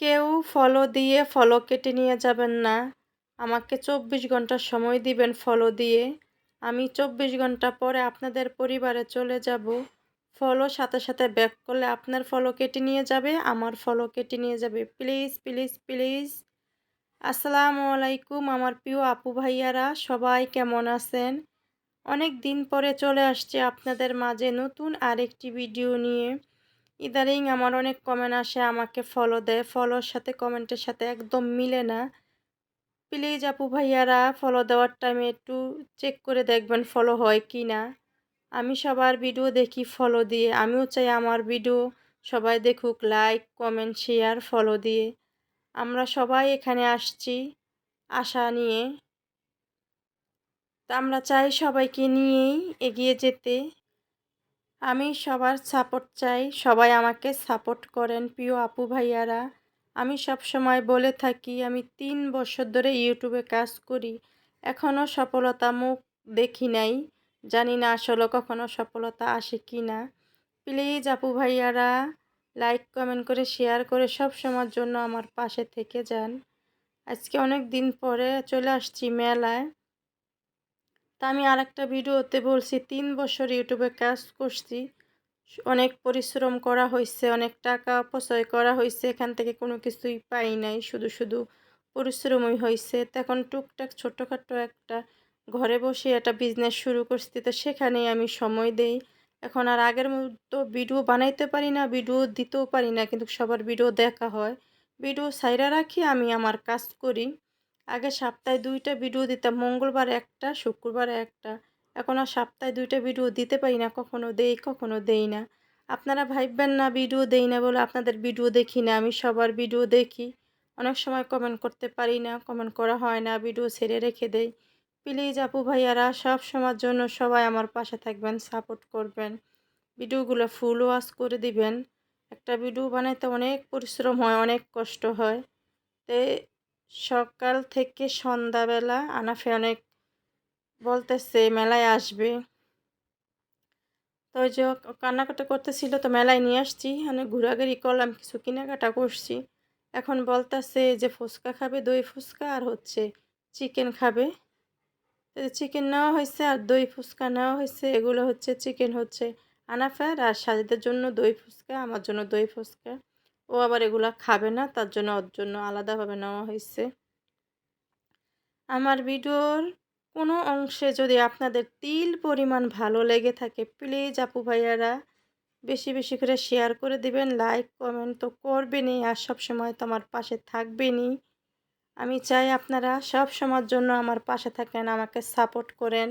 কেউ ফলো দিয়ে ফলো কেটে নিয়ে যাবেন না। আমাকে চব্বিশ ঘণ্টা সময় দিবেন ফলো দিয়ে। আমি চব্বিশ ঘণ্টা পরে আপনাদের পরিবারে চলে যাব। ফলো সাথে সাথে ব্যাক করলে আপনার ফলো কেটে নিয়ে যাবে, আমার ফলো কেটে নিয়ে যাবে। Please please please. আসসালামু আলাইকুম আমার প্রিয় আপু ভাইয়ারা, সবাই কেমন আছেন? অনেক দিন পরে চলে আসছে আপনাদের মাঝে নতুন আরেকটি ভিডিও নিয়ে। ইদারিং আমার অনেক কমেন্ট আসে, আমাকে ফলো দেয়। ফলোর সাথে কমেন্টের সাথে একদম মিলে না। প্লিজ আপু ভাইয়ারা ফলো দেওয়ার টাইমে একটু চেক করে দেখবেন ফলো হয় কি না। আমি সবার ভিডিও দেখি ফলো দিয়ে। আমিও চাই আমার ভিডিও সবাই দেখুক লাইক কমেন্ট শেয়ার ফলো দিয়ে। আমরা সবাই এখানে আসছি আশা নিয়ে। তা আমরা চাই সবাইকে নিয়েই এগিয়ে যেতে। আমি সবার সাপোর্ট চাই। সবাই আমাকে সাপোর্ট করেন প্রিয় আপু ভাইয়ারা। আমি সব সময় বলে থাকি, আমি তিন বছর ধরে ইউটিউবে কাজ করি। এখনও সফলতা মুখ দেখি নাই। জানি না আসলে কখনো সফলতা আসে কি না প্লিজ আপু ভাইয়ারা লাইক কমেন্ট করে শেয়ার করে সব সময়ের জন্য আমার পাশে থেকে যান। আজকে অনেক দিন পরে চলে আসছি মেলায়। তা আমি আর একটা ভিডিওতে বলছি, তিন বছর ইউটিউবে কাজ করছি, অনেক পরিশ্রম করা হয়েছে অনেক টাকা অপচয় করা হয়েছে এখান থেকে কোনো কিছুই পাই নাই, শুধু শুধু পরিশ্রমই হয়েছে তখন টুকটাক ছোটোখাটো একটা ঘরে বসে একটা বিজনেস শুরু করছি, তো সেখানেই আমি সময় দেই। এখন আর আগের মতো ভিডিও বানাইতে পারি না ভিডিও দিতেও পারি না, কিন্তু সবার ভিডিও দেখা হয়। ভিডিও সাইরা রাখি, আমি আমার কাজ করি। আগে সপ্তাহে দুইটা ভিডিও দিতাম, মঙ্গলবার একটা, শুক্রবার একটা। এখন আর সপ্তাহে দুইটা ভিডিও দিতে পারি না, কখনো দেই কখনো দেই না। আপনারা ভাববেন না ভিডিও দেই না বলে আপনাদের ভিডিও দেখি না, আমি সবার ভিডিও দেখি। অনেক সময় কমেন্ট করতে পারি না কমেন্ট করা হয় না ভিডিও ছেড়ে রেখে দেই। প্লিজ আপু ভাইয়ারা, সব সময়ের জন্য সবাই আমার পাশে থাকবেন সাপোর্ট করবেন। ভিডিওগুলো ফুল ওয়াশ করে দিবেন। একটা ভিডিও বানাইতে অনেক পরিশ্রম হয়, অনেক কষ্ট হয়। তে সকাল থেকে সন্ধ্যাবেলা আনাফে অনেক বলতেছে, মেলায় আসবে। তো ওই যে কান্নাকাটা করতেছিল, তো মেলায় নিয়ে আসছি অনেক ঘোরাঘুরি করলাম, কিছু কেনাকাটা করছি। এখন বলতেছে যে ফুচকা খাবে, দই ফুচকা, আর হচ্ছে চিকেন খাবে। চিকেন নেওয়া হয়েছে আর দই ফুচকা নেওয়া হয়েছে, এগুলো হচ্ছে চিকেন হচ্ছে আনাফের আর সাজিদের জন্য দই ফুচকা, আমার জন্য দই ফুচকা। ও আবার এগুলা খাবে না, তার জন্য ওর জন্য আলাদাভাবে নেওয়া হয়েছে আমার ভিডিওর কোনো অংশে যদি আপনাদের তিল পরিমাণ ভালো লেগে থাকে, প্লিজ আপু ভাইয়ারা বেশি বেশি করে শেয়ার করে দিবেন, লাইক, কমেন্ট তো করবেনই আর সব সময় তো আমার পাশে থাকবেনই। আমি চাই আপনারা সব সময়ের জন্য আমার পাশে থাকেন, আমাকে সাপোর্ট করেন।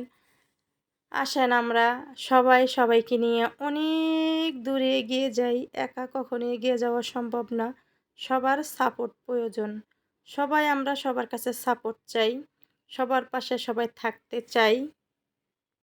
আসেন আমরা সবাই সবাইকে নিয়ে অনেক দূরে এগিয়ে যাই। একা কখনো এগিয়ে যাওয়া সম্ভব না। সবার সাপোর্ট প্রয়োজন। সবাই আমরা সবার কাছে সাপোর্ট চাই। সবার পাশে সবাই থাকতে চাই।